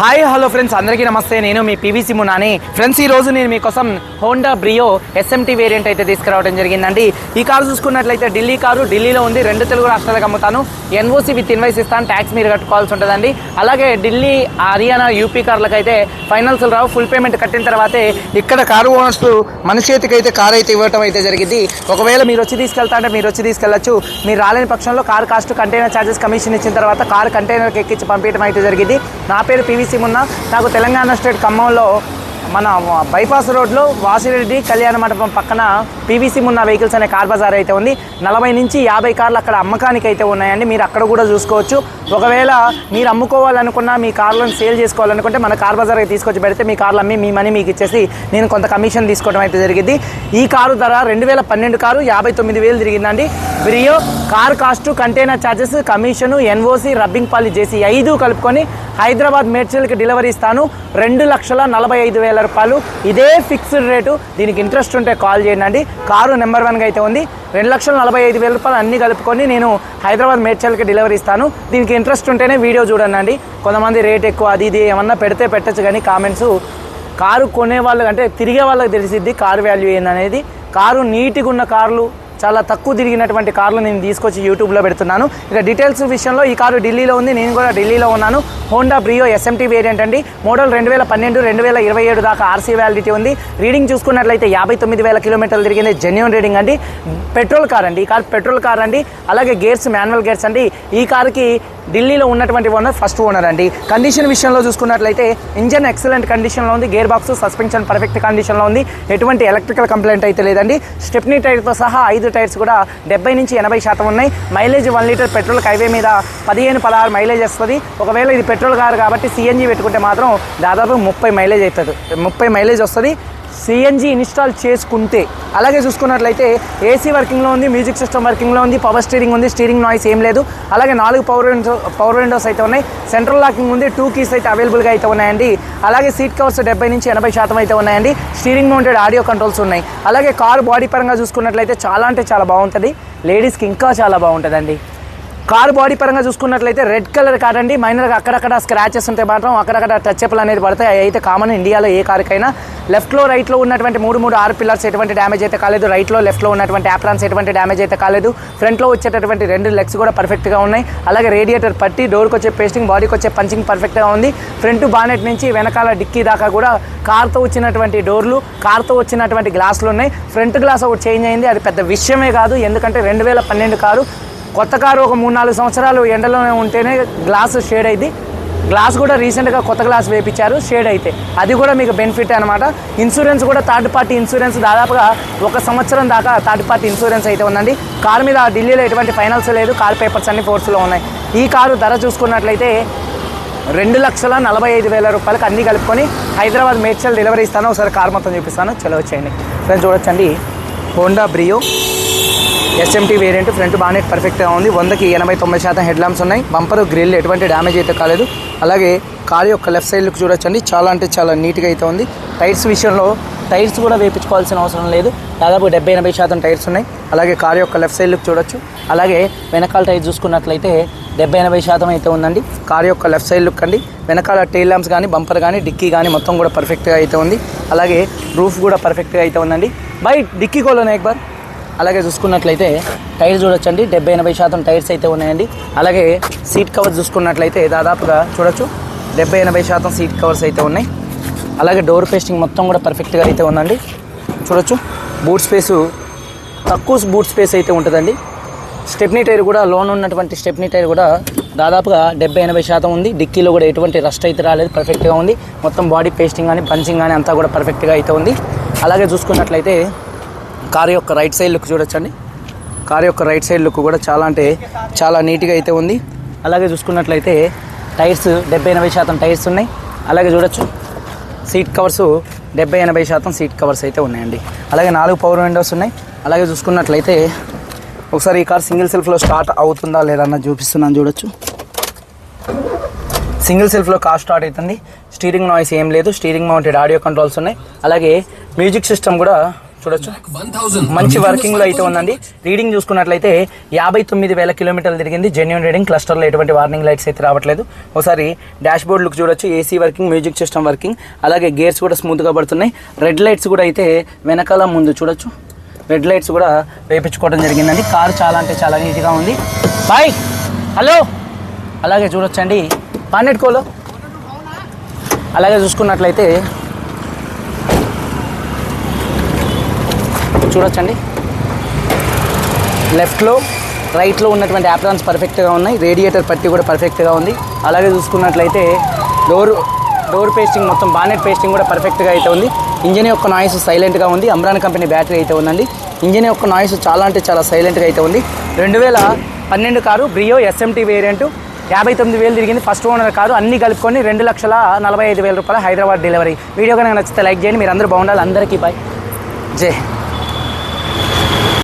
Hi hello friends అందరికీ నమస్తే. నేను మీ పీవీసీ మునాని ఫ్రెండ్స్ ఈ రోజు నేను మీకోసం హోండా బ్రియో ఎస్ఎంటీ వేరియంట్ అయితే తీసుకురావడం జరిగిందండి. ఈ కారు చూసుకున్నట్లయితే ఢిల్లీ కారు ఢిల్లీలో ఉంది. రెండు తెలుగు రాష్ట్రాలకు అమ్ముతాను. ఎన్ఓసి విత్ ఇన్వైస్ ఇస్తాను. ట్యాక్స్ మీరు కట్టుకోవాల్సి ఉంటుందండి. అలాగే ఢిల్లీ హర్యానా యూపీ కార్లకైతే అయితే ఫైనల్స్ రావు. ఫుల్ పేమెంట్ కట్టిన తర్వాతే ఇక్కడ కారు ఓనర్స్ మన చేతికి అయితే కారు అయితే ఇవ్వటం అయితే జరిగింది. ఒకవేళ మీరు వచ్చి తీసుకెళ్తా అంటే మీరు వచ్చి తీసుకెళ్ళచ్చు. మీరు రాలేని పక్షంలో car cost container charges commission ఇచ్చిన తర్వాత కార్ కంటైనర్కి ఎక్కించి పంపించడం అయితే జరిగింది. నా పేరు పీవీసీ మున్న నాకు తెలంగాణ స్టేట్ ఖమ్మంలో మన బైపాస్ రోడ్లో వాసిరెడ్డి కళ్యాణ మండపం పక్కన పీవీసీ ఉన్న వెహికల్స్ అనే కార్ బజార్ అయితే ఉంది. నలభై నుంచి యాభై కార్లు అక్కడ అమ్మకానికి అయితే ఉన్నాయండి. మీరు అక్కడ కూడా చూసుకోవచ్చు. ఒకవేళ మీరు అమ్ముకోవాలనుకున్నా మీ కార్లను సేల్ చేసుకోవాలనుకుంటే మన కార్ బజార్కి తీసుకొచ్చి పెడితే మీ కార్లు అమ్మి మీ మనీ మీకు ఇచ్చేసి నేను కొంత కమిషన్ తీసుకోవడం అయితే జరిగింది. ఈ కారు ధర రెండు వేల పన్నెండు కారు యాభై తొమ్మిది వేలు తిరిగిందండి. Brio car cost container charges commission NOC rubbing పాలి చేసి ఐదు కలుపుకొని హైదరాబాద్ మేడ్చల్కి డెలివరీ ఇస్తాను. రెండు లక్షల నలభై ఐదు వేల రూపాయలు. ఇదే ఫిక్స్డ్ రేటు. దీనికి ఇంట్రెస్ట్ ఉంటే కాల్ చేయండి కారు నెంబర్ వన్గా అయితే ఉంది. రెండు లక్షల నలభై ఐదు వేల రూపాయలు అన్ని కలుపుకొని నేను హైదరాబాద్ మేడ్చల్కి డెలివరీ ఇస్తాను. దీనికి ఇంట్రెస్ట్ ఉంటేనే వీడియో చూడండి కొంతమంది రేట్ ఎక్కువ అది ఇది ఏమన్నా పెడితే పెట్టచ్చు కానీ కామెంట్స్. కారు కొనే వాళ్ళకి అంటే తిరిగే వాళ్ళకి తెలిసిద్ది కారు వాల్యూ ఏందనేది. కారు నీట్గా ఉన్న కార్లు చాలా తక్కువ తిరిగినటువంటి కార్లు నేను తీసుకొచ్చి యూట్యూబ్లో పెడుతున్నాను. ఇక డీటెయిల్స్ విషయంలో ఈ కారు ఢిల్లీలో ఉంది నేను కూడా ఢిల్లీలో ఉన్నాను. హోండా బ్రియో ఎస్ఎంటీ వేరియంట్ అండి. మోడల్ రెండు వేల పన్నెండు రెండు వేల ఇరవై ఏడు దాకా ఆర్సీ వ్యాలిడిటీ ఉంది. రీడింగ్ చూసుకున్నట్లయితే యాభై తొమ్మిది వేల కిలోమీటర్లు తిరిగింది జెన్యున్ రీడింగ్ అండి. పెట్రోల్ కార్ అండి ఈ కార్ పెట్రోల్ కార్ అండి. అలాగే గేర్స్ మాన్యువల్ గేర్స్ అండి. ఈ కారుకి ఢిల్లీలో ఉన్నటువంటి ఓనర్ ఫస్ట్ ఓనర్ అండి. కండిషన్ విషయంలో చూసుకున్నట్లయితే ఇంజన్ ఎక్సలెంట్ కండిషన్లో ఉంది. గేర్ బాక్స్ సస్పెన్షన్ పర్ఫెక్ట్ కండిషన్లో ఉంది. ఎటువంటి ఎలక్ట్రికల్ కంప్లైంట్ అయితే లేదండి. స్టెప్నీ టైర్తో సహా ఐదు టైర్స్ కూడా డెబ్బై నుంచి ఎనభై శాతం ఉన్నాయి. Mileage one litre petrol highway మీద పదిహేను పదహారు మైలేజ్ వస్తుంది. ఒకవేళ ఇది పెట్రోల్ కారు కాబట్టి సిఎన్జి పెట్టుకుంటే మాత్రం దాదాపు ముప్పై మైలేజ్ అవుతుంది ముప్పై మైలేజ్ వస్తుంది. సిఎన్జీ ఇన్స్టాల్ చేసుకుంటే అలాగే చూసుకున్నట్లయితే ఏసీ వర్కింగ్లో ఉంది మ్యూజిక్ సిస్టమ్ వర్కింగ్లో ఉంది పవర్ స్టీరింగ్ ఉంది స్టీరింగ్ నాయిస్ ఏం లేదు. అలాగే నాలుగు పవర్ విండో పవర్ విండోస్ అయితే ఉన్నాయి. సెంట్రల్ లాకింగ్ ఉంది టూ కీస్ అయితే అవైలబుల్గా అయితే ఉన్నాయండి. అలాగే సీట్ కవర్స్ డెబ్బై నుంచి ఎనభై శాతం అయితే ఉన్నాయండి. స్టీరింగ్ మౌంటెడ్ ఆడియో కంట్రోల్స్ ఉన్నాయి. అలాగే కారు బాడీ పరంగా చూసుకున్నట్లయితే చాలా అంటే చాలా బాగుంటుంది. లేడీస్కి ఇంకా చాలా బాగుంటుందండి. కారు బాడీ పరంగా చూసుకున్నట్లయితే రెడ్ కలర్ కార్ అండి మైనర్గా అక్కడక్కడ స్క్రాచెస్ ఉంటే మాత్రం అక్కడక్కడ టచ్అప్లు అనేది పడతాయి. అవి అయితే కామన్ ఇండియాలో ఏ కారుకైనా లెఫ్ట్లో రైట్లో ఉన్నటువంటి మూడు మూడు ఆరు పిల్లర్స్ ఎటువంటి డ్యామేజ్ అయితే కాలేదు. రైట్లో లెఫ్ట్లో ఉన్నటువంటి యాప్రాన్స్ ఎటువంటి డ్యామేజ్ అయితే కాలేదు. ఫ్రంట్లో వచ్చేటటువంటి రెండు లెగ్స్ కూడా పర్ఫెక్ట్గా ఉన్నాయి. అలాగే రేడియేటర్ పట్టి డోర్కి వచ్చే పేస్టింగ్ బాడీకి వచ్చే పంచింగ్ పర్ఫెక్ట్గా ఉంది. ఫ్రంట్ బానెట్ నుంచి వెనకాల డిక్కీ దాకా కూడా కార్తో వచ్చినటువంటి డోర్లు కార్తో వచ్చినటువంటి గ్లాసులు ఉన్నాయి. ఫ్రంట్ గ్లాస్ ఒకటి చేంజ్ అయింది. అది పెద్ద విషయమే కాదు. ఎందుకంటే రెండు వేల పన్నెండు కారు కొత్త కారు ఒక మూడు నాలుగు సంవత్సరాలు ఎండలోనే ఉంటేనే గ్లాస్ షేడ్ అయింది. గ్లాస్ కూడా రీసెంట్గా కొత్త గ్లాస్ వేపించారు షేడ్ అయితే. అది కూడా మీకు బెనిఫిట్ అనమాట ఇన్సూరెన్స్ కూడా థర్డ్ పార్టీ ఇన్సూరెన్స్ దాదాపుగా ఒక సంవత్సరం దాకా థర్డ్ పార్టీ ఇన్సూరెన్స్ అయితే ఉందండి. కారు మీద ఢిల్లీలో ఎటువంటి ఫైనల్స్ లేదు కార్ పేపర్స్ అన్ని ఫోర్స్లో ఉన్నాయి. ఈ కారు ధర చూసుకున్నట్లయితే రెండు లక్షల నలభై ఐదు వేల రూపాయలకు అన్నీ కలుపుకొని హైదరాబాద్ మేడ్చల్ డెలివరీ ఇస్తాను. ఒకసారి కార్ మొత్తం చూపిస్తాను. చలో వచ్చేయండి. ఫ్రెండ్స్ చూడొచ్చండి. Honda Brio. SMT variant front bonnet పర్ఫెక్ట్గా ఉంది. వందకి ఎనభై తొంభై శాతం హెడ్ ల్యాంప్స్ ఉన్నాయి. బంపర్ గ్రిల్ ఎటువంటి డ్యామేజ్ అయితే కాలేదు. అలాగే కార్ యొక్క లెఫ్ట్ సైడ్ లుక్ చూడొచ్చండి. చాలా అంటే చాలా నీట్గా అయితే ఉంది. టైర్స్ విషయంలో టైర్స్ కూడా వేపించుకోవాల్సిన అవసరం లేదు. దాదాపు డెబ్బై ఎనభై శాతం టైర్స్ ఉన్నాయి. అలాగే కార్ యొక్క లెఫ్ట్ సైడ్ లుక్ చూడొచ్చు. అలాగే వెనకాల టైర్ చూసుకున్నట్లయితే డెబ్బై ఎనభై శాతం అయితే ఉందండి. కార్ యొక్క లెఫ్ట్ సైడ్ లుక్ అండి. వెనకాల టైల్ ల్యాంప్స్ కానీ బంపర్ కానీ డిక్కీ కానీ మొత్తం కూడా పర్ఫెక్ట్గా అయితే ఉంది. అలాగే రూఫ్ కూడా పర్ఫెక్ట్గా అయితే ఉందండి. బై డిక్కీ కోలోనే ఎక్ బార్ అలాగే చూసుకున్నట్లయితే టైర్ చూడొచ్చండి. డెబ్బై ఎనభై శాతం టైర్స్ అయితే ఉన్నాయండి. అలాగే సీట్ కవర్స్ చూసుకున్నట్లయితే దాదాపుగా చూడొచ్చు. డెబ్బై ఎనభై శాతం సీట్ కవర్స్ అయితే ఉన్నాయి. అలాగే డోర్ పేస్టింగ్ మొత్తం కూడా పర్ఫెక్ట్గా అయితే ఉందండి. చూడొచ్చు. బూట్ స్పేసు తక్కువ బూట్ స్పేస్ అయితే ఉంటుందండి. స్టెప్నీ టైర్ కూడా లోన్ ఉన్నటువంటి స్టెప్నీ టైర్ కూడా దాదాపుగా డెబ్బై ఎనభై శాతం ఉంది. డిక్కీలో కూడా ఎటువంటి రస్ట్ అయితే రాలేదు. పర్ఫెక్ట్గా ఉంది. మొత్తం బాడీ పేస్టింగ్ కానీ పంచింగ్ కానీ అంతా కూడా పర్ఫెక్ట్గా అయితే ఉంది. అలాగే చూసుకున్నట్లయితే కార్ యొక్క రైట్ సైడ్ లుక్ చూడొచ్చండి. కార్ యొక్క రైట్ సైడ్ లుక్ కూడా చాలా అంటే చాలా నీట్గా అయితే ఉంది. అలాగే చూసుకున్నట్లయితే టైర్స్ డెబ్బై ఎనభై శాతం టైర్స్ ఉన్నాయి. అలాగే చూడొచ్చు. సీట్ కవర్స్ డెబ్బై ఎనభై శాతం సీట్ కవర్స్ అయితే ఉన్నాయండి. అలాగే నాలుగు పవర్ విండోస్ ఉన్నాయి. అలాగే చూసుకున్నట్లయితే ఒకసారి ఈ కార్ సింగిల్ సెల్ఫ్లో స్టార్ట్ అవుతుందా లేదా అన్నది చూపిస్తున్నాను చూడొచ్చు. సింగిల్ సెల్ఫ్లో కార్ స్టార్ట్ అవుతుంది. స్టీరింగ్ నాయిస్ ఏం లేదు. స్టీరింగ్ మౌంటెడ్ ఆడియో కంట్రోల్స్ ఉన్నాయి. అలాగే మ్యూజిక్ సిస్టమ్ కూడా చూడొచ్చు. మంచి వర్కింగ్లో అయితే ఉందండి. రీడింగ్ చూసుకున్నట్లయితే యాభై తొమ్మిది వేల కిలోమీటర్లు తిరిగింది. జెన్యున్ రీడింగ్ క్లస్టర్లో ఎటువంటి వార్నింగ్ లైట్స్ అయితే రావట్లేదు. ఒకసారి డాష్ బోర్డ్ లుక్ చూడొచ్చు AC working music system working అలాగే గేర్స్ కూడా స్మూత్గా పడుతున్నాయి. రెడ్ లైట్స్ కూడా అయితే వెనకాల ముందు చూడొచ్చు. రెడ్ లైట్స్ కూడా వేపించుకోవడం జరిగిందండి. కార్ చాలా అంటే చాలా నీట్గా ఉంది. బాయ్ హలో అలాగే చూడొచ్చండి. పానెట్టుకోలో అలాగే చూసుకున్నట్లయితే చూడొచ్చండి. లెఫ్ట్లో రైట్లో ఉన్నటువంటి యాప్రాన్స్ పర్ఫెక్ట్గా ఉన్నాయి. రేడియేటర్ పట్టి కూడా పర్ఫెక్ట్గా ఉంది. అలాగే చూసుకున్నట్లయితే డోర్ డోర్ పేస్టింగ్ మొత్తం బానెట్ పేస్టింగ్ కూడా పర్ఫెక్ట్గా అయితే ఉంది. ఇంజిన్ యొక్క నాయిస్ సైలెంట్గా ఉంది. అమ్రాన్ కంపెనీ బ్యాటరీ అయితే ఉందండి. ఇంజిన్ యొక్క నాయిస్ చాలా అంటే చాలా సైలెంట్గా అయితే ఉంది. రెండు వేల పన్నెండు కారు బ్రియో ఎస్ఎంటీ వేరియంట్. యాభై తొమ్మిది వేలు తిరిగింది. First owner car. అన్ని కలుపుకొని రెండు లక్షల నలభై ఐదు వేల రూపాయల హైదరాబాద్ డెలివరీ. వీడియో కనుక నచ్చితే లైక్ చేయండి. మీరు అందరూ బాగుండాలి. అందరికీ బాయ్. జై